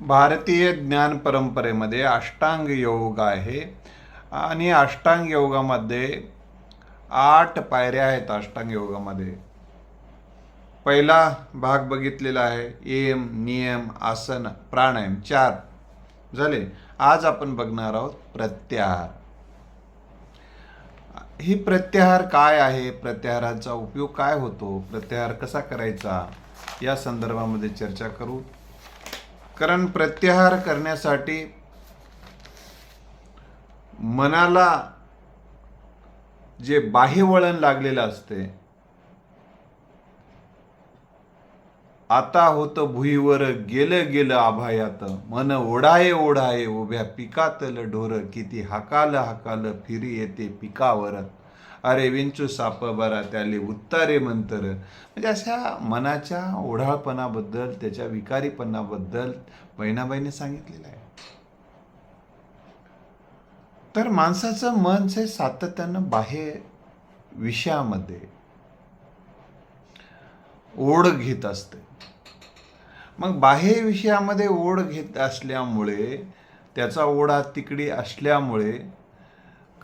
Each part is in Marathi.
भारतीय ज्ञान परंपरेमध्ये अष्टांग योग आहे. आणि अष्टांग योगामध्ये आठ पायऱ्या आहेत अष्टांग योगामध्ये. पहिला भाग बघितलेला आहे. एम नियम आसन प्राणायाम चार. झाले? आज आपण बघणार आहोत प्रत्याहार. ही प्रत्याहार काय आहे? प्रत्याहाराचा उपयोग काय होतो? प्रत्याहार कसा करायचा? या संदर्भामध्ये चर्चा करू. कारण प्रत्याहार करण्यासाठी मनाला जे बाह्य वळण लागलेलं असते आता होतं भुईवर गेलं गेलं आभायात मन ओढाये ओढाये उभ्या पिकातल ढोर किती हाकाल हाकाल फिरी येते पिकावर अरे विंचू साप बरा त्याले उत्तारे मंतर. म्हणजे अशा मनाच्या ओढाळपणाबद्दल त्याच्या विकारीपणाबद्दल बहिणाबाईने सांगितलेलं आहे. तर माणसाचं मन हे सातत्यानं बाह्य विषयामध्ये ओढ घेत असते. मग बाह्य विषयामध्ये ओढ घेत असल्यामुळे त्याचा ओढा तिकडी असल्यामुळे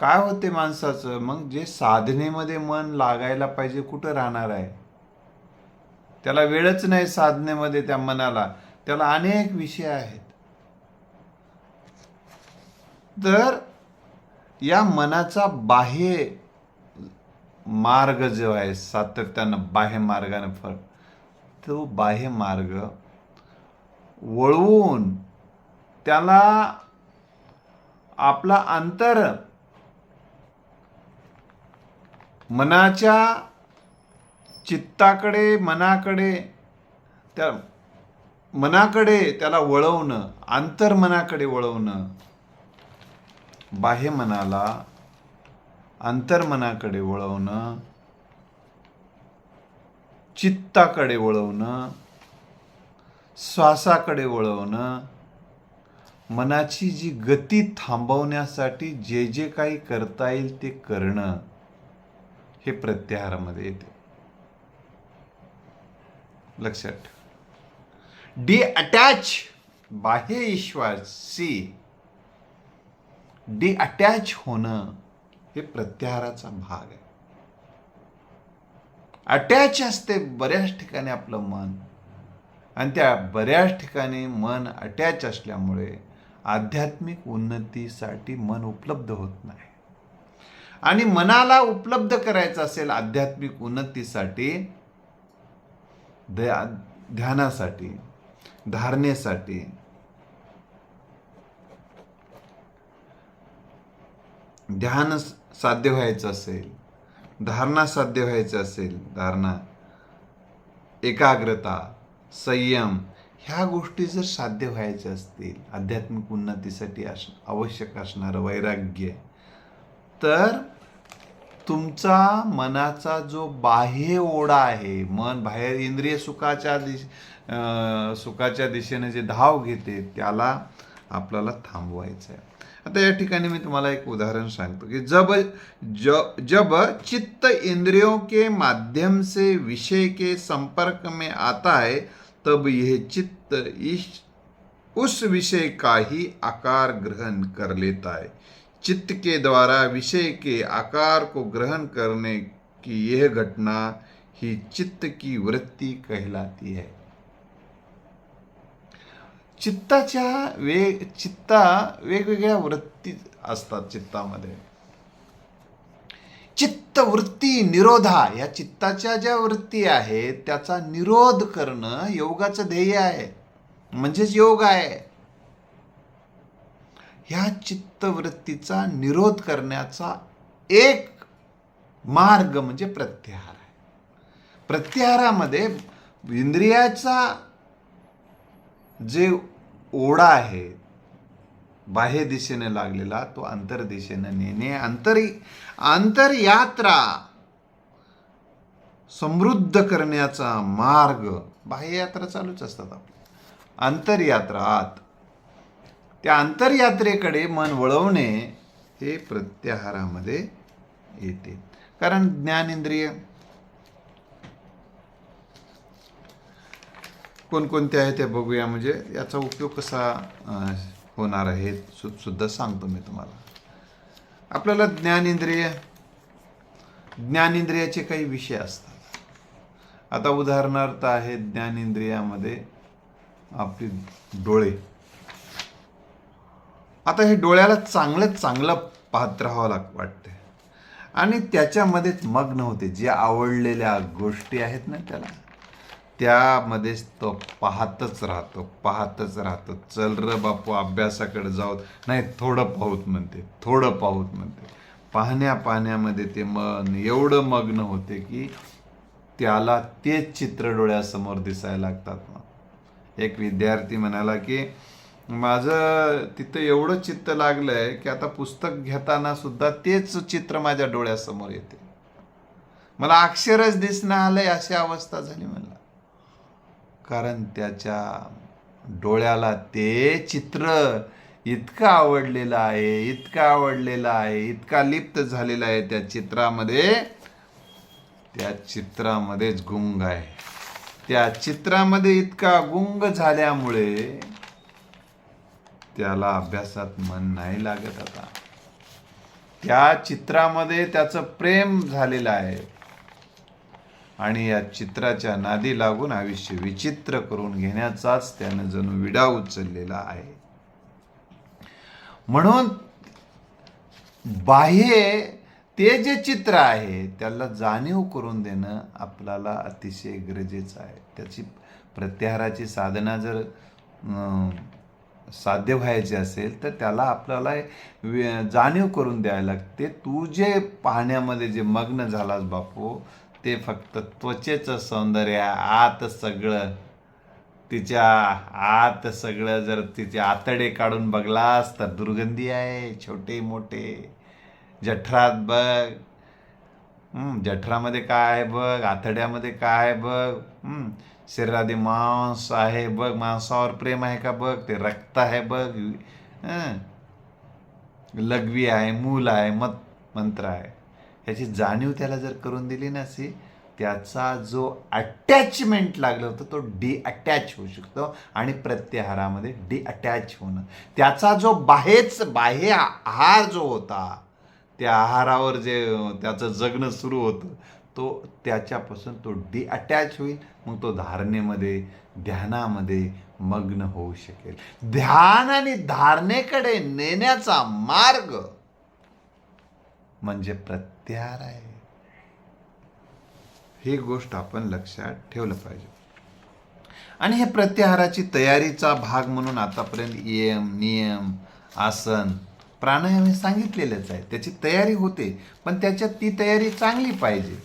काय होते माणसाचं? मग जे साधनेमध्ये मन लागायला पाहिजे कुठं राहणार आहे? त्याला वेळच नाही साधनेमध्ये त्या मनाला. त्याला अनेक विषय आहेत. तर या मनाचा बाह्य मार्ग जो आहे सातत्यानं बाह्य मार्गाने फरक तो बाह्य मार्ग वळवून त्याला आपला अंतर मनाच्या चित्ताकडे मनाकडे त्या मनाकडे त्याला वळवणं आंतरमनाकडे वळवणं बाह्य मनाला अंतर्मनाकडे वळवणं चित्ताकडे वळवणं श्वासाकडे वळवणं मनाची जी गती थांबवण्यासाठी जे जे काही करता येईल ते करणं. हे प्रत्याहारामध्ये येते. लक्षात डी अटॅच बाह्य ईश्वासी डी अटॅच होणं हे प्रत्याहाराचा भाग आहे. अटॅच असते बऱ्याच ठिकाणी आपलं मन. आणि त्या बऱ्याच ठिकाणी मन अटॅच असल्यामुळे आध्यात्मिक उन्नतीसाठी मन उपलब्ध होत नाही. आणि मनाला उपलब्ध करायचं असेल आध्यात्मिक उन्नतीसाठी ध्यानासाठी धारणेसाठी. ध्यान साध्य व्हायचं असेल धारणा साध्य व्हायचं असेल धारणा एकाग्रता संयम ह्या गोष्टी जर साध्य व्हायच्या असतील आध्यात्मिक उन्नतीसाठी अस आवश्यक असणारं वैराग्य तर तुमचा मनाचा जो बाह्य ओढा आहे मन बाहेर इंद्रिय सुखाच्या दिश सुखाच्या दिशेने जे धाव घेते त्याला आपल्याला थांबवायचं आहे आता या ठिकाणी मी तुम्हाला एक उदाहरण सांगतो की जब ज- जब चित्त इंद्रियों के माध्यम से विषय के संपर्क में आता है तब यह चित्त इस उस विषय का ही आकार ग्रहण कर लेता है। चित्त के द्वारा विषय के आकार को ग्रहण करने की यह घटना ही चित्त की वृत्ति कहलाती है। चित्ताच्या वेग चित्ता वेगवेगळ्या वृत्ती असतात चित्तामध्ये. चित्त वृत्ती निरोधा या चित्ताच्या ज्या वृत्ती आहेत त्याचा निरोध करणं योगाचं ध्येय आहे. म्हणजेच योग आहे. ह्या चित्तवृत्तीचा निरोध करण्याचा एक मार्ग म्हणजे प्रत्याहार आहे. प्रत्याहारामध्ये इंद्रियाचा जे ओढा आहे बाह्य दिशेने लागलेला तो अंतर दिशेने नेणे अंतर अंतरयात्रा समृद्ध करण्याचा मार्ग बाह्ययात्रा चालूच असतात आपल्या अंतरयात्रा आत त्या अंतरयात्रेकडे मन वळवणे हे प्रत्याहारामध्ये येते. कारण ज्ञानेंद्रिय कोणकोणते आहे ते बघूया. म्हणजे याचा उपयोग कसा होणार आहे हे सु सुद्धा सांगतो मी तुम्हाला. आपल्याला ज्ञानेंद्रिय ज्ञानेंद्रियाचे काही विषय असतात. आता उदाहरणार्थ आहे ज्ञानेंद्रियामध्ये आपली डोळे. आता हे डोळ्याला चांगलं चांगलं पाहत राहावं लाग वाटते आणि त्याच्यामध्येच मग्न होते जे आवडलेल्या गोष्टी आहेत ना त्याला. त्यामध्येच तो पाहतच राहतो पाहतच राहतो. चल र बापू अभ्यासाकडे जाऊ नाही थोडं पाहूत म्हणते थोडं पाहूत म्हणते. पाहण्या पाहण्यामध्ये ते मन एवढं मग्न होते की त्याला तेच चित्र डोळ्यासमोर दिसायला लागतात. मग एक विद्यार्थी म्हणाला की माझं तिथं एवढं चित्त लागलंय की आता पुस्तक घेताना सुद्धा तेच चित्र माझ्या डोळ्यासमोर येते. मला अक्षरच दिसणं आलंय अशी अवस्था झाली मला. कारण त्याच्या डोळ्याला ते चित्र इतकं आवडलेलं आहे इतकं आवडलेलं आहे इतका लिप्त झालेला आहे त्या चित्रामध्ये. त्या चित्रामध्येच गुंग आहे. त्या चित्रामध्ये इतका गुंग झाल्यामुळे त्याला अभ्यासात मन नाही लागत आता. त्या चित्रामध्ये त्याचं प्रेम झालेलं आहे. आणि या चित्राच्या नादी लागून आयुष्य विचित्र करून घेण्याचाच त्यानं जणू विडा उचललेला आहे. म्हणून बाह्य ते जे चित्र आहे त्याला जाणीव करून देणं आपल्याला अतिशय गरजेचं आहे. त्याची प्रत्याहाराची साधना जर अं, साध्य व्हायचे असेल तर त्याला आपल्याला जाणीव करून द्यायला लागते. तू जे पाहण्यामध्ये जे मग्न झालास बापू ते फक्त त्वचेचं सौंदर्य आत सगळं. तिच्या आत सगळं जर तिचे आतडे काढून बघलास तर दुर्गंधी आहे छोटे मोठे. जठरात बघ. जठरामध्ये काय आहे बघ आतड्यामध्ये काय आहे बघ. हं, शरीरामध्ये मांस आहे बघ मांसावर प्रेम आहे का बघ? ते रक्त आहे बघ. लघवी आहे मूल आहे मत मंत्र आहे. ह्याची जाणीव त्याला जर करून दिली ना अशी त्याचा जो अटॅचमेंट लागलं होतं तो डिअटॅच होऊ शकतो आणि प्रत्याहारामध्ये डिअटॅच होणं. त्याचा जो बाहेच बाह्य आहार जो होता त्या आहारावर जे त्याचं जगणं सुरू होतं तो त्याच्यापासून तो डिअटॅच होईल. मग तो धारणेमध्ये ध्यानामध्ये मग्न होऊ शकेल. ध्यान आणि धारणेकडे नेण्याचा मार्ग म्हणजे प्रत्याहार आहे. ही गोष्ट आपण लक्षात ठेवलं पाहिजे. आणि हे प्रत्याहाराची तयारीचा भाग म्हणून आतापर्यंत यम नियम आसन प्राणायाम हे सांगितलेलंच आहे. त्याची तयारी होते पण त्याच्यात ती तयारी चांगली पाहिजे.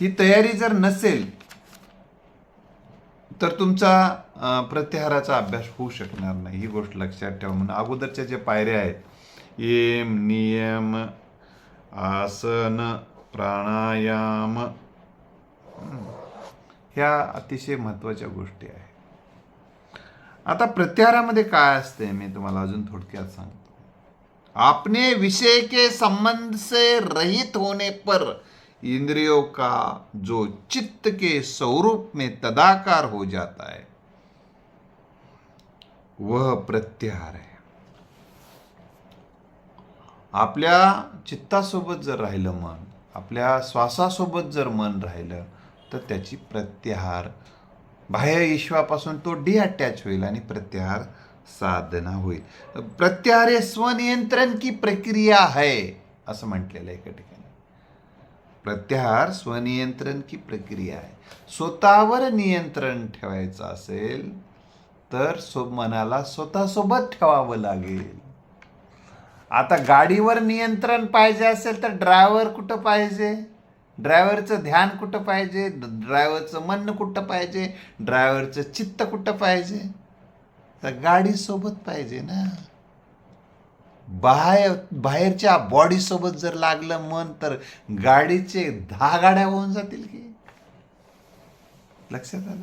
ही तयारी जर नसेल तर तुमचा प्रत्याहाराचा अभ्यास होऊ शकणार नाही. ही गोष्ट लक्षात ठेवा. म्हणून अगोदरच्या ज्या पायऱ्या आहेत एम नियम आसन प्राणायाम ह्या अतिशय महत्त्वाच्या गोष्टी आहेत. आता प्रत्याहारामध्ये काय असते मी तुम्हाला अजून थोडक्यात सांगतो. आपने विषय के संबंध से रहित होने पर इंद्रियों का जो चित्त के स्वरूप में तदाकार हो जाता है वह प्रत्याहार है। आपल्या चित्तासोबत जर राहिलं मन आपल्या श्वासासोबत जर मन राहिलं तर त्याची प्रत्याहार बाह्य ईश्वापासून तो डिअटॅच होईल आणि प्रत्याहार साधना होईल. प्रत्याहार हे स्वनियंत्रण की प्रक्रिया आहे असं म्हटलेलं आहे एका ठिकाणी. प्रत्याहार स्वनियंत्रण की प्रक्रिया आहे. स्वतःवर नियंत्रण ठेवायचं असेल तर स्व मनाला स्वतःसोबत ठेवावं लागेल. आता गाडीवर नियंत्रण पाहिजे असेल तर ड्रायव्हर कुठं पाहिजे? ड्रायव्हरचं ध्यान कुठं पाहिजे? ड्रायव्हरचं मन कुठं पाहिजे? ड्रायव्हरचं चित्त कुठं पाहिजे? तर गाडी सोबत पाहिजे ना. बाहेर बाहेरच्या बॉडी सोबत जर लागलं मन तर गाडीचे दहा गाड्या होऊन जातील की? लक्षात आलं?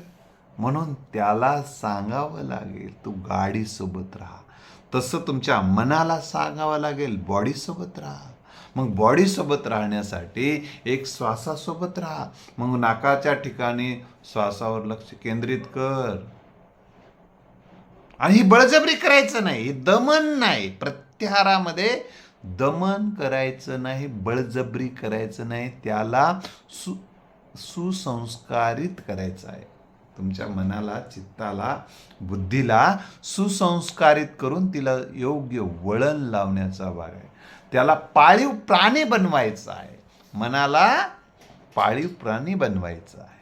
म्हणून त्याला सांगावं लागेल तू गाडी सोबत राहा. तसं तुमच्या मनाला सांगावं लागेल बॉडी सोबत राहा. मग बॉडीसोबत राहण्यासाठी एक श्वासासोबत राहा. मग नाकाच्या ठिकाणी श्वासावर लक्ष केंद्रित कर. आणि ही बळजबरी करायचं नाही ही दमन नाही. प्रत्येक प्रत्याहारामध्ये दमन करायचं नाही बळजबरी करायचं नाही त्याला सु सुसंस्कारित करायचं आहे. तुमच्या मनाला चित्ताला बुद्धीला सुसंस्कारित करून तिला योग्य वळण लावण्याचा भाग आहे. त्याला पाळीव प्राणी बनवायचं आहे. मनाला पाळीव प्राणी बनवायचं आहे.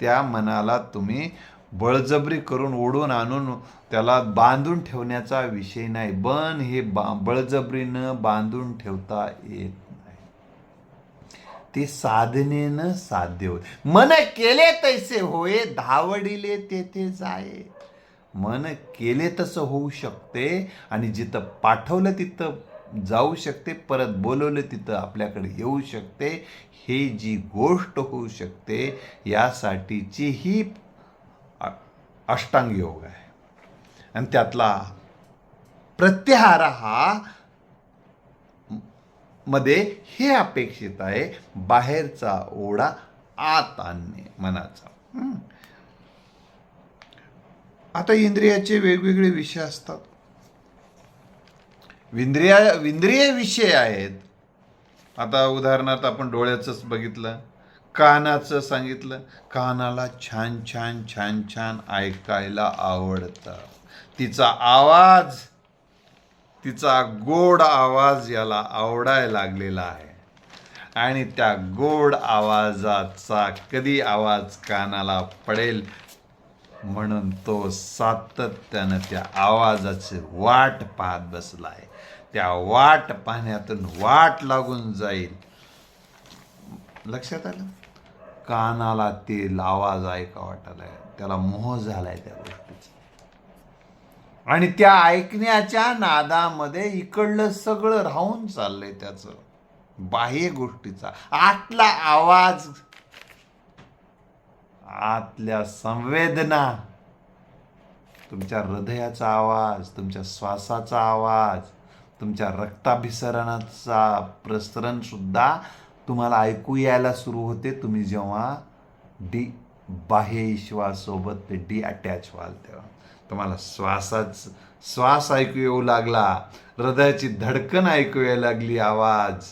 त्या मनाला तुम्ही बळजबरी करून ओढून आणून त्याला बांधून ठेवण्याचा विषय नाही. बन हे बा बळजबरीनं बांधून ठेवता येत नाही. ते साधनेनं साध्य होत. मन केले तैसे होय धावडिले तेथे जाये. मन केले तसं होऊ शकते आणि जिथं पाठवलं तिथं जाऊ शकते परत बोलवलं तिथं आपल्याकडे येऊ शकते. हे जी गोष्ट होऊ शकते यासाठीची ही अष्टांग योग आहे. आणि त्यातला प्रत्याहार हा मध्ये हे अपेक्षित आहे बाहेरचा ओढा आत आणणे मनाचा. आता इंद्रियाचे वेगवेगळे विषय असतात. विंद्रिया विंद्रिय विषय आहेत. आता उदाहरणार्थ आपण डोळ्याचंच बघितलं. कानाचं सांगितलं. कानाला छान छान छान छान ऐकायला आवडतं. तिचा आवाज तिचा गोड आवाज याला आवडायला लागलेला आहे. आणि त्या गोड आवाजाचा कधी आवाज कानाला पडेल म्हणून तो सातत्यानं त्या आवाजाची वाट पाहत बसला आहे त्या वाट पाहण्यातून वाट लागून जाईल. लक्षात आलं? कानाला ते आवाज ऐका वाटायला त्याला मोह झालाय त्या गोष्टीचा. आणि त्या ऐकण्याच्या नादामध्ये इकडलं सगळं राहून चाललंय त्याचं. बाह्य गोष्टीचा. आतला आवाज आतल्या संवेदना तुमच्या हृदयाचा आवाज तुमच्या श्वासाचा आवाज तुमच्या रक्ताभिसरणाचा प्रसरण सुद्धा तुम्हाला ऐकू यायला सुरू होते तुम्ही जेव्हा डी बाह्य ईश्वासोबत ते डी अटॅच व्हाल तेव्हा. तुम्हाला श्वासाच श्वास ऐकू येऊ लागला हृदयाची धडकन ऐकू यायला लागली आवाज.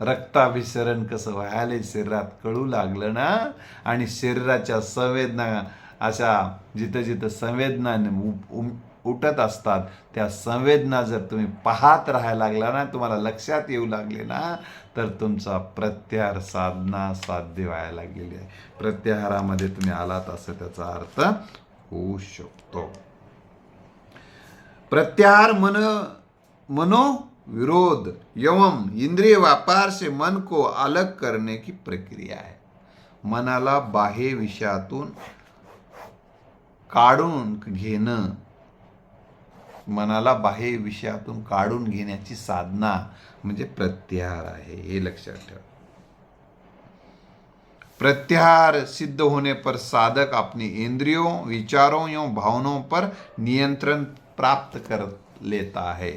रक्ताभिसरण कसं व्हायला शरीरात कळू लागलं ना? आणि शरीराच्या संवेदना अशा जिथं जिथं संवेदना उ- उम- उठत असतात. त्या संवेदना जर तुम्ही पाहत राहायला लागला ना तुम्हाला लक्षात येऊ लागले ना तर तुमचा प्रत्याहार साधना साध्य व्हायला लागलेली आहे. प्रत्याहारामध्ये तुम्ही आलात असं त्याचा अर्थ होऊ शकतो. प्रत्याहार मन मनो विरोध यवम इंद्रिय व्यापार से मन को अलग करने की प्रक्रिया है मनाला बाह्य विषयातून काढून घेणं मनाला बाह्य विषयातून काढून घेण्याची साधना म्हणजे प्रत्याहार आहे हे लक्षात ठेवा. प्रत्याहार सिद्ध होने पर साधक अपनी इंद्रियों विचारों एवं भावनाओं पर नियंत्रण प्राप्त कर लेता है.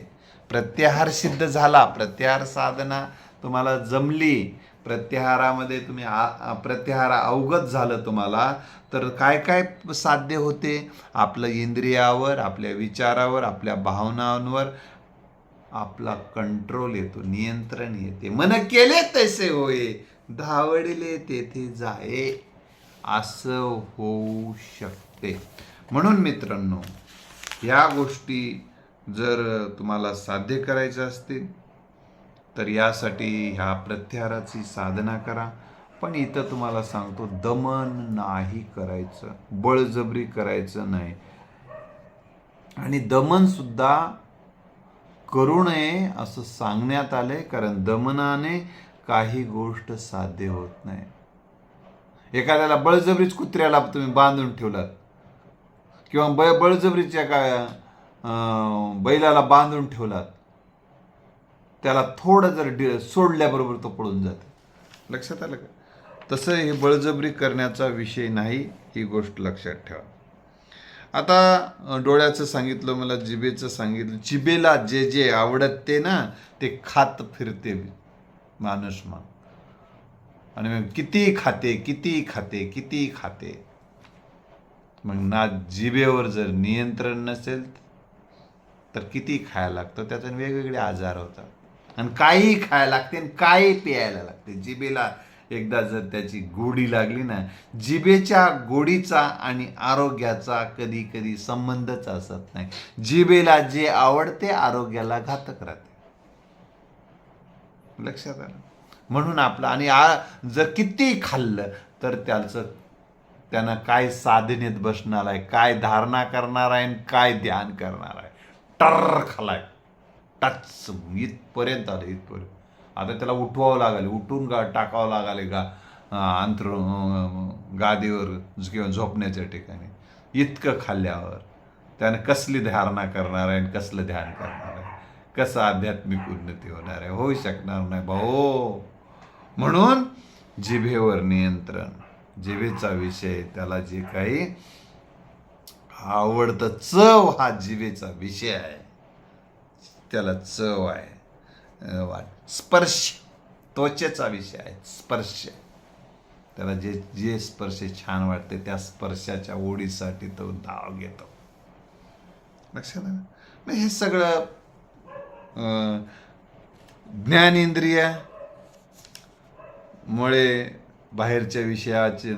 प्रत्याहार सिद्ध झाला प्रत्याहार साधना तुम्हाला जमली प्रत्याहारामध्ये तुम्ही आ प्रत्याहारा प्रत्याहार अवगत झालं तुम्हाला तर काय काय साध्य होते? आपलं इंद्रियावर आपल्या विचारावर आपल्या भावनांवर आपला कंट्रोल येतो नियंत्रण येते. मन केले तसे होय धावडले तेथे जाये असं होऊ शकते. म्हणून मित्रांनो या गोष्टी जर तुम्हाला साध्य करायच्या असतील तर यासाठी ह्या प्रत्याहाराची साधना करा. पण इथं तुम्हाला सांगतो दमन नाही करायचं बळजबरी करायचं नाही. आणि दमन सुद्धा करू नये असं सांगण्यात आलंय कारण दमनाने काही गोष्ट साध्य होत नाही. एखाद्याला बळजबरीच कुत्र्याला तुम्ही बांधून ठेवलात किंवा ब बळजबरीच्या काय बैलाला बांधून ठेवलात त्याला थोडं जर डि सोडल्याबरोबर तो पळून जातो. लक्षात आलं का? तसं हे बळजबरी करण्याचा विषय नाही ही गोष्ट लक्षात ठेवा. आता डोळ्याचं सांगितलं मला जिबेचं सांगितलं. जिबेला जे जे आवडत ते ना ते खात फिरते माणूस मग आणि मग किती खाते किती खाते किती खाते. मग ना जिबेवर जर नियंत्रण नसेल तर किती खायला लागतं? त्याच्याने वेगवेगळे आजार होतात. आणि काही खायला लागते आणि काही प्यायला लागते. जिबेला एकदा जर त्याची गोडी लागली ना जिबेच्या गोडीचा आणि आरोग्याचा कधी कधी संबंधच असत नाही. जिबेला जे आवडते आरोग्याला घातक राहते. लक्षात आलं? म्हणून आपलं आणि आ जर किती खाल्लं तर त्याचं त्यांना काय साधनेत बसणार आहे काय धारणा करणार आहे आणि काय ध्यान करणार आहे. टर खालाय. टच इथपर्यंत आलं इथपर्यंत. आता त्याला उठवावं लागेल उठून गा टाकावं लागेल गा अंतर गादीवर किंवा झोपण्याच्या ठिकाणी. इतकं खाल्ल्यावर त्याने कसली धारणा करणार आहे आणि कसलं ध्यान करणार आहे? कसं आध्यात्मिक उन्नती होणार आहे? होऊ शकणार नाही भाऊ. म्हणून जिभेवर नियंत्रण जिभेचा विषय त्याला जे काही आवडतं चव हा जिभेचा विषय आहे. त्याला चव आहे. वाट. स्पर्श. त्वचेचा विषय आहे. स्पर्श. त्याला जे जे स्पर्श छान वाटते त्या स्पर्शाच्या ओढीसाठी तो धाव घेतो. लक्षात आलं? मग हे सगळं ज्ञान ज्ञानेंद्रिय मुळे बाहेरच्या विषयाचे.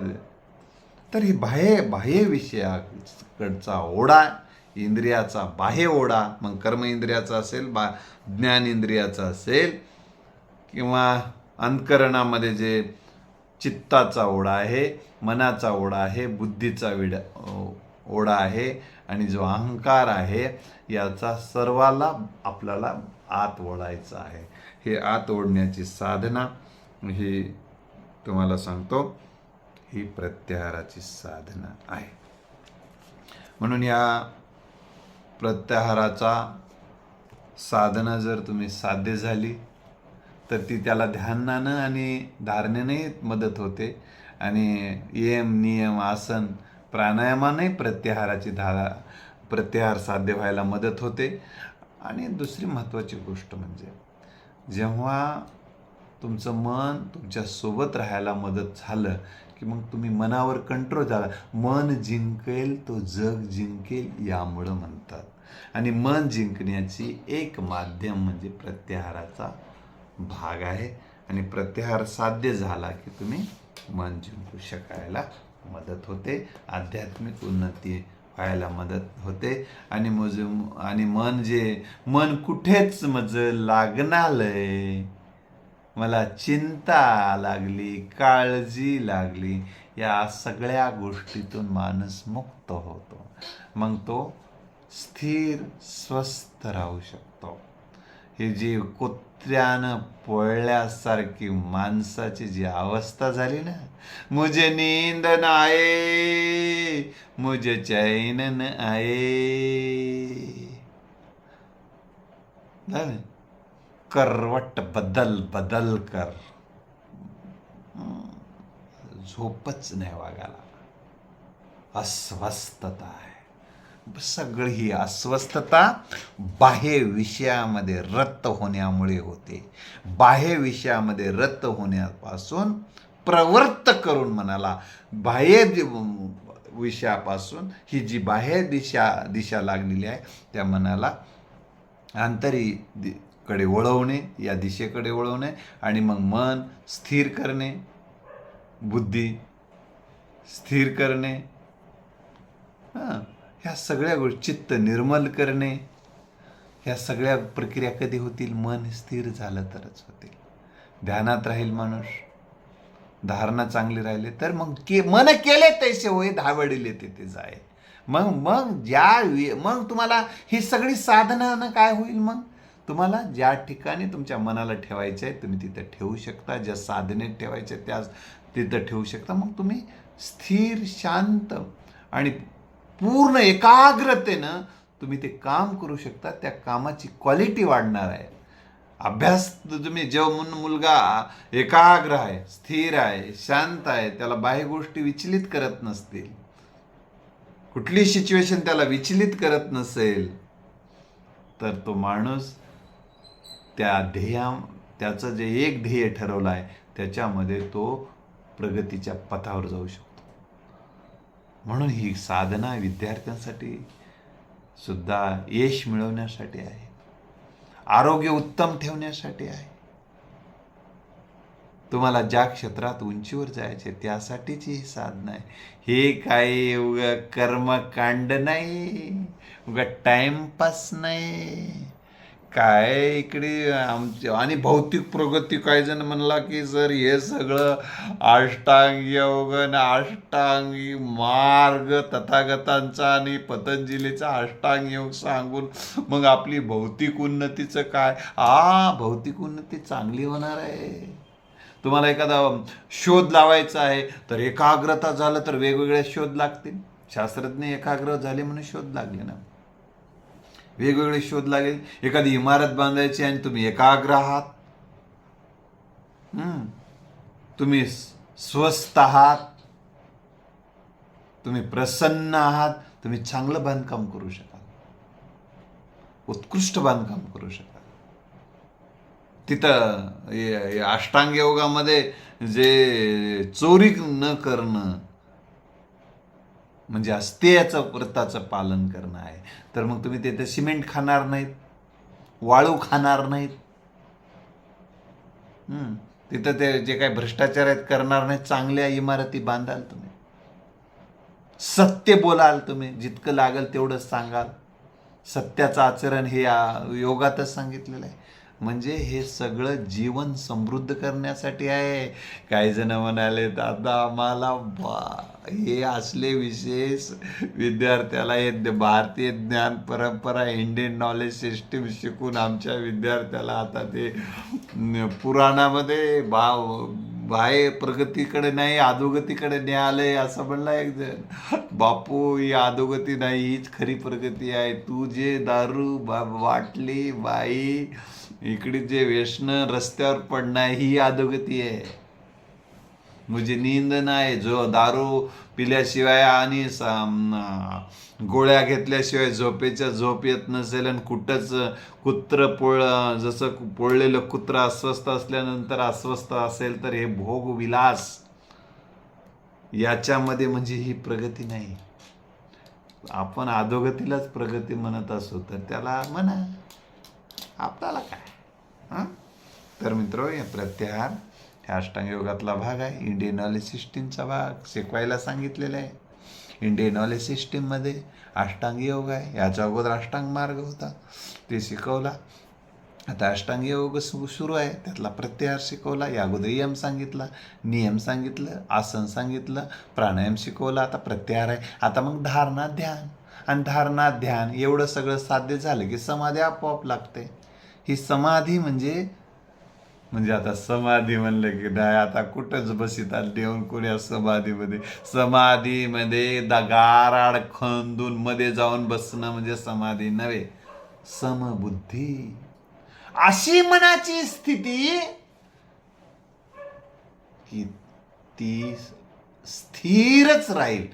तर ही बाह्य बाह्य विषयाकडचा ओढा इंद्रियाचा बाह्य ओढा मग कर्म इंद्रियाचा असेल बा ज्ञान इंद्रियाचा असेल किंवा अंतकरणामध्ये जे चित्ताचा ओढा आहे मनाचा ओढा आहे बुद्धीचा विड ओढा आहे आणि जो अहंकार आहे याचा सर्वाला आपल्याला आत ओढायचा आहे. हे आत ओढण्याची साधना ही तुम्हाला सांगतो. ही प्रत्याहाराची साधना आहे. म्हणून या प्रत्याहाराचा साधना जर तुम्ही साध्य झाली तर ती त्याला ध्यानानं आणि धारणेने मदत होते. आणि यम नियम आसन प्राणायामाने प्रत्याहाराची धारा प्रत्याहार साध्य व्हायला मदत होते. आणि दुसरी महत्त्वाची गोष्ट म्हणजे जेव्हा तुमचं मन तुमच्यासोबत राहायला मदत झालं की मग तुम्ही मनावर कंट्रोल झाला. मन जिंकेल तो जग जिंकेल यामुळं म्हणतात. आणि मन जिंकण्याची एक माध्यम म्हणजे प्रत्याहाराचा भाग आहे. आणि प्रत्याहार साध्य झाला की तुम्ही मन जिंकू शकायला मदत होते. आध्यात्मिक उन्नती व्हायला मदत होते. आणि मज आणि मन जे मन कुठेच मज आहे मला चिंता लागली काळजी लागली. या सगळ्या गोष्टीतून माणूस मुक्त होतो. मग तो स्थिर स्वस्थ राहू शकतो. हे जी कुत्र्यानं पळल्यासारखी माणसाची जी अवस्था झाली ना मुझे नींद न आये मुझे चैन न आये. झालं? करवट बदल बदल कर. झोपच नाही वागायला. अस्वस्थता आहे. सगळी ही अस्वस्थता बाह्य विषयामध्ये रत्त होण्यामुळे होते. बाह्य विषयामध्ये रत्त होण्यापासून प्रवृत्त करून मनाला बाह्य विषयापासून ही जी बाह्य दिशा दिशा लागलेली आहे त्या मनाला आंतरी कडे वळवणे या दिशेकडे वळवणे आणि मग मन स्थिर करणे बुद्धी स्थिर करणे हां ह्या सगळ्या गोष्टी चित्त निर्मल करणे ह्या सगळ्या प्रक्रिया कधी होतील? मन स्थिर झालं तरच होतील. ध्यानात राहील माणूस. धारणा चांगली राहिली तर मग के मन केले तैसे होय धावडिले तेथे जाय मग मग ज्या मग तुम्हाला ही सगळी साधनानं काय होईल मग? तुम्हाला ज्या ठिकाणी तुमच्या मनाला ठेवायचं आहे तुम्ही तिथं ठेवू शकता. ज्या साधनेत ठेवायचे त्या तिथं ठेवू शकता. मग तुम्ही स्थिर शांत आणि पूर्ण एकाग्रतेनं तुम्ही ते काम करू शकता. त्या कामाची क्वालिटी वाढणार आहे. अभ्यास तुम्ही जेव्हा मुलगा एकाग्र आहे स्थिर आहे शांत आहे त्याला बाह्य गोष्टी विचलित करत नसतील. कुठली सिच्युएशन त्याला विचलित करत नसेल तर तो माणूस त्या ध्येया त्याचं जे एक ध्येय ठरवलं आहे त्याच्यामध्ये तो प्रगतीच्या पथावर जाऊ शकतो. म्हणून ही साधना विद्यार्थ्यांसाठी सुद्धा यश मिळवण्यासाठी आहे. आरोग्य उत्तम ठेवण्यासाठी आहे. तुम्हाला ज्या क्षेत्रात उंचीवर जायचे त्यासाठीची ही साधना आहे. हे काय उगा कर्मकांड नाही उगा टाइमपास नाही. काय इकडे आमचे आणि भौतिक प्रगती काय जण म्हणला की सर हे सगळं अष्टांग योग आणि अष्टांगी मार्ग तथागतांचा आणि पतंजलीचा अष्टांग योग सांगून मग आपली भौतिक उन्नतीचं काय? आ भौतिक उन्नती चांगली होणार आहे. तुम्हाला एखादा शोध लावायचा आहे तर एकाग्रता झालं तर वेगवेगळे शोध लागतील. शास्त्रज्ञ एकाग्र झाले म्हणून शोध लागले ना. वेगवेगळे शोध लागेल. एखादी इमारत बांधायची आणि तुम्ही एकाग्र आहात. हम्म. तुम्ही स्वस्थ आहात. तुम्ही प्रसन्न आहात. तुम्ही चांगलं बांधकाम करू शकाल. उत्कृष्ट बांधकाम करू शकाल. तिथं अष्टांग योगामध्ये जे चोरी न करणं म्हणजे अस्तेयाचं व्रताचं पालन करणं आहे. तर मग तुम्ही तिथे सिमेंट खाणार नाहीत वाळू खाणार नाहीत. हम्म. तिथं ते जे काही भ्रष्टाचार आहेत करणार नाहीत चांगल्या इमारती बांधाल तुम्ही. सत्य बोलाल तुम्ही जितकं लागेल तेवढंच सांगाल. सत्याचं आचरण हे योगातच सांगितलेलं आहे. म्हणजे हे सगळं जीवन समृद्ध करण्यासाठी आहे. काही जण म्हणाले दादा आम्हाला बा हे असले विशेष विद्यार्थ्याला हे भारतीय ज्ञान परंपरा इंडियन नॉलेज सिस्टीम शिकून आमच्या विद्यार्थ्याला आता ते पुराणामध्ये भाव बाय प्रगतीकडे नाही अधोगतीकडे न्यायालय असं म्हणला एक जण बापू ही अधोगती नाही हीच खरी प्रगती आहे. तू जे दारू बा वाटली बाई इकडे जे व्यसन रस्त्यावर पडणं ही अधोगती आहे. म्हणजे नींद नाही जो दारू पिल्याशिवाय आणि गोळ्या घेतल्याशिवाय झोपेच्या झोप येत नसेल आणि कुठंच कुत्र पोळ जसं पोळलेलं कुत्र अस्वस्थ असल्यानंतर अस्वस्थ असेल तर हे भोग विलास. याच्यामध्ये म्हणजे ही प्रगती नाही. आपण अधोगतीलाच प्रगती म्हणत असू तर त्याला म्हणा. आपल्याला काय? हां? तर मित्र या प्रत्याहार ह्या अष्टांग योगातला भाग आहे. इंडियन नॉलेज सिस्टीमचा भाग. शिकवायला सांगितलेला आहे. इंडियन नॉलेज सिस्टीममध्ये अष्टांग योग आहे. याच्या अगोदर अष्टांग मार्ग होता. ते शिकवला. आता अष्टांग योग सु सुरू आहे. त्यातला प्रत्याहार शिकवला. या अगोदर यम सांगितला. नियम सांगितलं. आसन सांगितलं. प्राणायाम शिकवला. आता प्रत्याहार आहे. आता मग धारणा ध्यान. आणि धारणा ध्यान एवढं सगळं साध्य झालं की समाधी आपोआप लागते. ही समाधी म्हणजे म्हणजे आता समाधी म्हणलं की नाही आता कुठंच बसितात देऊन कोण्या समाधीमध्ये? समाधीमध्ये म्हणजे दगाराड खंदून मध्ये जाऊन बसणं म्हणजे समाधी नव्हे समबुद्धी. अशी मनाची स्थिती की ती स्थिरच राहील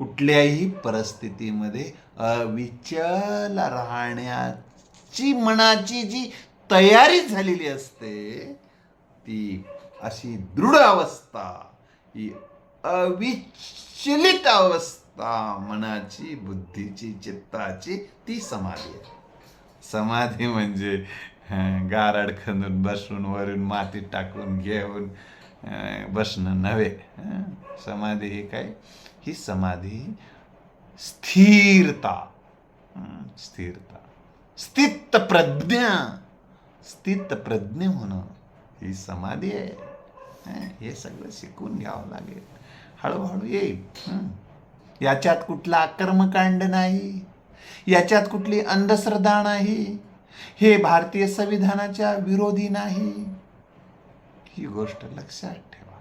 कुठल्याही परिस्थितीमध्ये अविचल राहण्याची मनाची जी तयारी झालेली असते ती अशी दृढ अवस्था ही अविचलित अवस्था मनाची बुद्धीची चित्ताची ती समाधी आहे. समाधी म्हणजे गारड खणून बसून वरून माती टाकून घेऊन बसणं नव्हे. समाधी ही काय? ही समाधी स्थिरता. स्थिरता. स्थित प्रज्ञा स्थित प्रज्ञ होणं ही समाधी आहे. हे सगळं शिकून घ्यावं लागेल. हळूहळू येईल. याच्यात कुठला कर्मकांड नाही. याच्यात कुठली अंधश्रद्धा नाही. हे भारतीय संविधानाच्या विरोधी नाही. ही गोष्ट लक्षात ठेवा.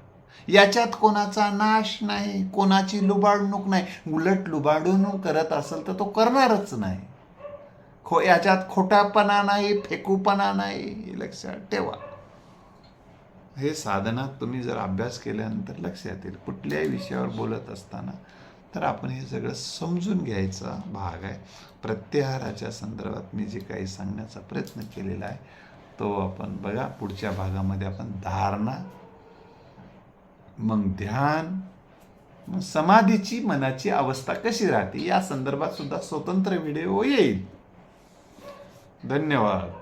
याच्यात कोणाचा नाश नाही कोणाची लुबाडणूक नाही. उलट लुबाडणूक करत असेल तर तो करणारच नाही. खो याच्यात खोटापणा नाही फेकूपणा नाही हे लक्षात ठेवा. हे साधनात तुम्ही जर अभ्यास केल्यानंतर लक्षात येईल. कुठल्याही विषयावर बोलत असताना तर आपण हे सगळं समजून घ्यायचा भाग आहे. प्रत्याहाराच्या संदर्भात मी जे काही सांगण्याचा प्रयत्न केलेला आहे तो आपण बघा. पुढच्या भागामध्ये आपण धारणा मग ध्यान मग समाधीची मनाची अवस्था कशी राहते या संदर्भात सुद्धा स्वतंत्र व्हिडिओ येईल. धन्यवाद.